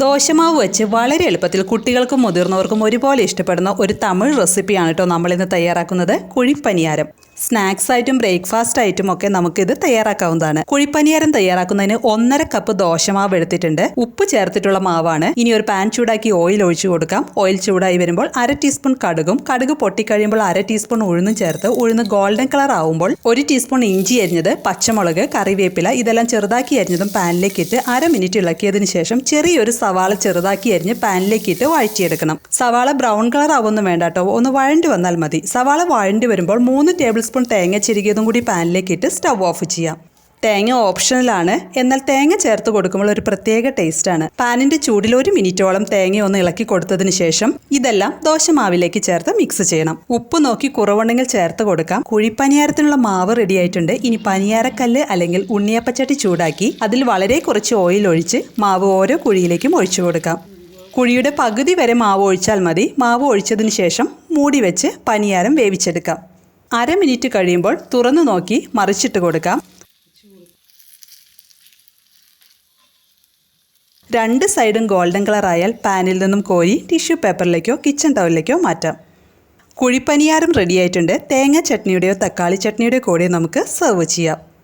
ദോശമാവ് വെച്ച് വളരെ എളുപ്പത്തിൽ കുട്ടികൾക്കും മുതിർന്നവർക്കും ഒരുപോലെ ഇഷ്ടപ്പെടുന്ന ഒരു തമിഴ് റെസിപ്പിയാണ് കേട്ടോ നമ്മളിന്ന് തയ്യാറാക്കുന്നത് കുഴിപ്പനിയാരം. സ്നാക്സ് ആയിട്ടും ബ്രേക്ക്ഫാസ്റ്റ് ആയിട്ടും ഒക്കെ നമുക്ക് ഇത് തയ്യാറാക്കാവുന്നതാണ്. കുഴിപ്പനിയാരം തയ്യാറാക്കുന്നതിന് ഒന്നര കപ്പ് ദോശമാവ് എടുത്തിട്ടുണ്ട്. ഉപ്പ് ചേർത്തിട്ടുള്ള മാവാണ്. ഇനി ഒരു പാൻ ചൂടാക്കി ഓയിൽ ഒഴിച്ചു കൊടുക്കാം. ഓയിൽ ചൂടായി വരുമ്പോൾ അര ടീസ്പൂൺ കടുകും കടുക് പൊട്ടിക്കഴിയുമ്പോൾ അര ടീസ്പൂൺ ഉഴുന്നും ചേർത്ത് ഉഴുന്ന് ഗോൾഡൻ കളർ ആവുമ്പോൾ ഒരു ടീസ്പൂൺ ഇഞ്ചി അരിഞ്ഞത് പച്ചമുളക് കറിവേപ്പില ഇതെല്ലാം ചെറുതാക്കി അരിഞ്ഞതും പാനിലേക്ക് ഇട്ട് അര മിനിറ്റ് ഇളക്കിയതിന് ശേഷം ചെറിയൊരു സവാള ചെറുതാക്കി അരിഞ്ഞ് പാനിലേക്ക് ഇട്ട് വഴറ്റിയെടുക്കണം. സവാള ബ്രൗൺ കളർ ആവൊന്നും വേണ്ട കേട്ടോ. ഒന്ന് വഴണ്ടി വന്നാൽ മതി. സവാള വഴണ്ടി വരുമ്പോൾ മൂന്ന് ടേബിൾ സ്പൂൺ തേങ്ങ ചിരികിയതും കൂടി പാനിലേക്ക് ഇട്ട് സ്റ്റവ് ഓഫ് ചെയ്യാം. തേങ്ങ ഓപ്ഷണലാണ് എന്നാൽ തേങ്ങ ചേർത്ത് കൊടുക്കുമ്പോൾ ഒരു പ്രത്യേക ടേസ്റ്റാണ് പാനിന്റെ ചൂടിൽ ഒരു മിനിറ്റോളം തേങ്ങ ഒന്ന് ഇളക്കി കൊടുത്തതിന് ശേഷം ഇതെല്ലാം ദോശമാവിലേക്ക് ചേർത്ത് മിക്സ് ചെയ്യണം. ഉപ്പ് നോക്കി കുറവുണ്ടെങ്കിൽ ചേർത്ത് കൊടുക്കാം. കുഴിപ്പനിയാരത്തിനുള്ള മാവ് റെഡി ആയിട്ടുണ്ട്. ഇനി പനിയാരക്കല്ല് അല്ലെങ്കിൽ ഉണ്ണിയപ്പച്ചട്ടി ചൂടാക്കി അതിൽ വളരെ കുറച്ച് ഓയിൽ ഒഴിച്ച് മാവ് ഓരോ കുഴിയിലേക്കും ഒഴിച്ചു കൊടുക്കാം. കുഴിയുടെ പകുതി വരെ മാവ് ഒഴിച്ചാൽ മതി. മാവ് ഒഴിച്ചതിന് ശേഷം മൂടി വെച്ച് പനിയാരം വേവിച്ചെടുക്കാം. അര മിനിറ്റ് കഴിയുമ്പോൾ തുറന്നു നോക്കി മറിച്ചിട്ട് കൊടുക്കാം. രണ്ട് സൈഡും ഗോൾഡൻ കളർ ആയാൽ പാനിൽ നിന്നും കോരി ടിഷ്യൂ പേപ്പറിലേക്കോ കിച്ചൺ ടവലിലേക്കോ മാറ്റാം. കുഴിപ്പനിയാരം റെഡിയായിട്ടുണ്ട് തേങ്ങ ചട്നിയുടെയോ തക്കാളി ചട്നിയുടെയോ കൂടെ നമുക്ക് സെർവ് ചെയ്യാം.